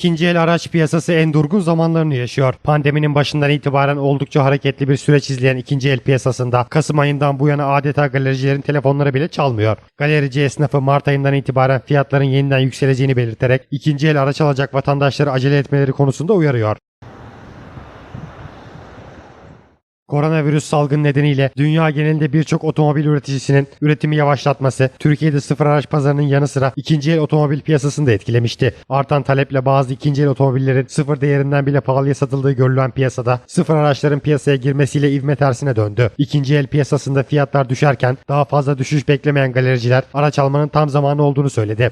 İkinci el araç piyasası en durgun zamanlarını yaşıyor. Pandeminin başından itibaren oldukça hareketli bir süreç izleyen ikinci el piyasasında Kasım ayından bu yana adeta galericilerin telefonları bile çalmıyor. Galerici esnafı Mart ayından itibaren fiyatların yeniden yükseleceğini belirterek ikinci el araç alacak vatandaşları acele etmeleri konusunda uyarıyor. Koronavirüs salgın nedeniyle dünya genelinde birçok otomobil üreticisinin üretimi yavaşlatması, Türkiye'de sıfır araç pazarının yanı sıra ikinci el otomobil piyasasını da etkilemişti. Artan taleple bazı ikinci el otomobillerin sıfır değerinden bile pahalıya satıldığı görülen piyasada sıfır araçların piyasaya girmesiyle ivme tersine döndü. İkinci el piyasasında fiyatlar düşerken daha fazla düşüş beklemeyen galericiler araç almanın tam zamanı olduğunu söyledi.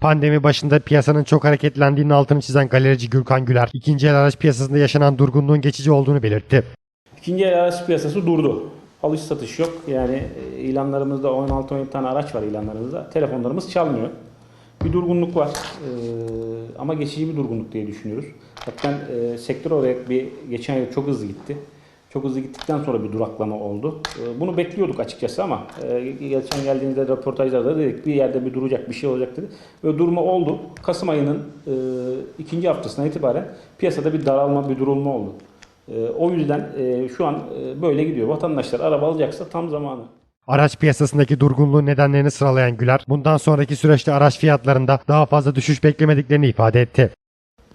Pandemi başında piyasanın çok hareketlendiğinin altını çizen galerici Gürkan Güler, ikinci el araç piyasasında yaşanan durgunluğun geçici olduğunu belirtti. İkinci el araç piyasası durdu. Alış satış yok. Yani e, ilanlarımızda 16-17 tane araç var ilanlarımızda. Telefonlarımız çalmıyor. Bir durgunluk var. Ee, ama geçici bir durgunluk diye düşünüyoruz. Zaten e, sektör olarak bir geçen yıl çok hızlı gitti. Çok hızlı gittikten sonra bir duraklama oldu. Ee, bunu bekliyorduk açıkçası ama e, geçen geldiğimizde röportajlarda dedik bir yerde bir duracak bir şey olacak dedi. Ve durma oldu. Kasım ayının e, ikinci haftasına itibaren piyasada bir daralma, bir durulma oldu. Ee, O yüzden e, şu an e, böyle gidiyor. Vatandaşlar araba alacaksa tam zamanı. Araç piyasasındaki durgunluğun nedenlerini sıralayan Güler, bundan sonraki süreçte araç fiyatlarında daha fazla düşüş beklemediklerini ifade etti.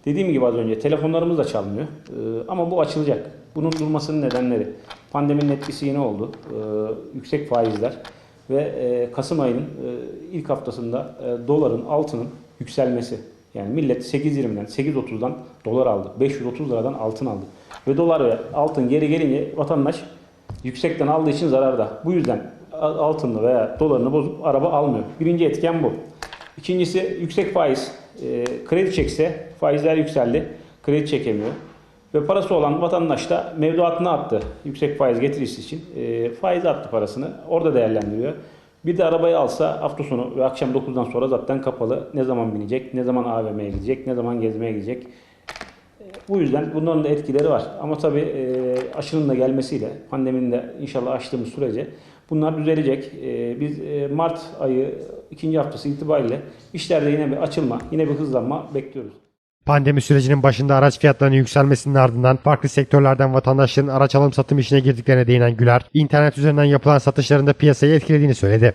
Dediğim gibi az önce telefonlarımız da çalmıyor. Ee, Ama bu açılacak. Bunun durmasının nedenleri. Pandeminin etkisi yine oldu. Ee, Yüksek faizler ve e, Kasım ayının e, ilk haftasında e, doların, altının yükselmesi. Yani millet 8.20'den, 8.30'dan dolar aldı. 530 liradan altın aldı. Ve dolar ve altın geri gelince vatandaş yüksekten aldığı için zararda. Bu yüzden a- altını veya dolarını bozup araba almıyor. Birinci etken bu. İkincisi yüksek faiz. E, kredi çekse faizler yükseldi. Kredi çekemiyor. Ve parası olan vatandaş da mevduatını attı. Yüksek faiz getirisi için. E, faiz attı parasını. Orada değerlendiriyor. Bir de arabayı alsa hafta sonu ve akşam 9'dan sonra zaten kapalı. Ne zaman binecek, ne zaman AVM'ye gidecek, ne zaman gezmeye gidecek. Bu yüzden bunların da etkileri var. Ama tabii e, aşının da gelmesiyle, pandeminin de inşallah aştığımız sürece bunlar düzelecek. E, biz e, Mart ayı ikinci haftası itibariyle işlerde yine bir açılma, yine bir hızlanma bekliyoruz. Pandemi sürecinin başında araç fiyatlarının yükselmesinin ardından farklı sektörlerden vatandaşların araç alım satım işine girdiklerine değinen Güler, internet üzerinden yapılan satışların da piyasayı etkilediğini söyledi.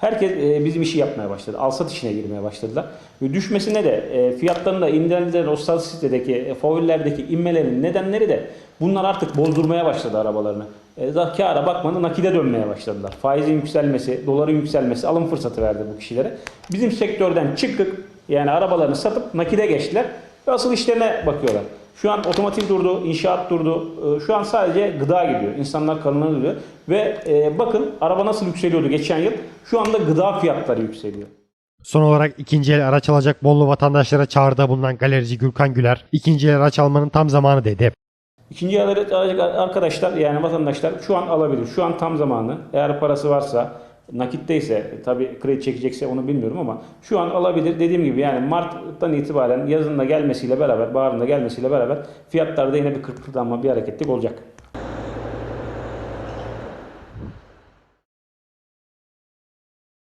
Herkes e, bizim işi yapmaya başladı. Alsat işine girmeye başladılar. Ve düşmesine de e, fiyatlarında indirilen o statistedeki, e, faulllerdeki inmelerin nedenleri de bunlar artık bozdurmaya başladı arabalarını. E, kâra bakmadan nakide dönmeye başladılar. Faizin yükselmesi, doların yükselmesi alım fırsatı verdi bu kişilere. Bizim sektörden çıktık yani arabalarını satıp nakide geçtiler ve asıl işlerine bakıyorlar. Şu an otomotiv durdu, inşaat durdu. Ee, Şu an sadece gıda gidiyor. İnsanlar karınlarını doyuruyor. Ve e, bakın araba nasıl yükseliyordu geçen yıl. Şu anda gıda fiyatları yükseliyor. Son olarak ikinci el araç alacak Bollu vatandaşlara çağrıda bulunan galerici Gürkan Güler, ikinci el araç almanın tam zamanı dedi. İkinci el araç alacak arkadaşlar yani vatandaşlar şu an alabilir. Şu an tam zamanı. Eğer parası varsa nakitteyse tabii kredi çekecekse onu bilmiyorum ama şu an alabilir. Dediğim gibi yani Mart'tan itibaren yazın da gelmesiyle beraber, baharın da gelmesiyle beraber fiyatlarda yine bir kırpırdanma, bir hareketlik olacak.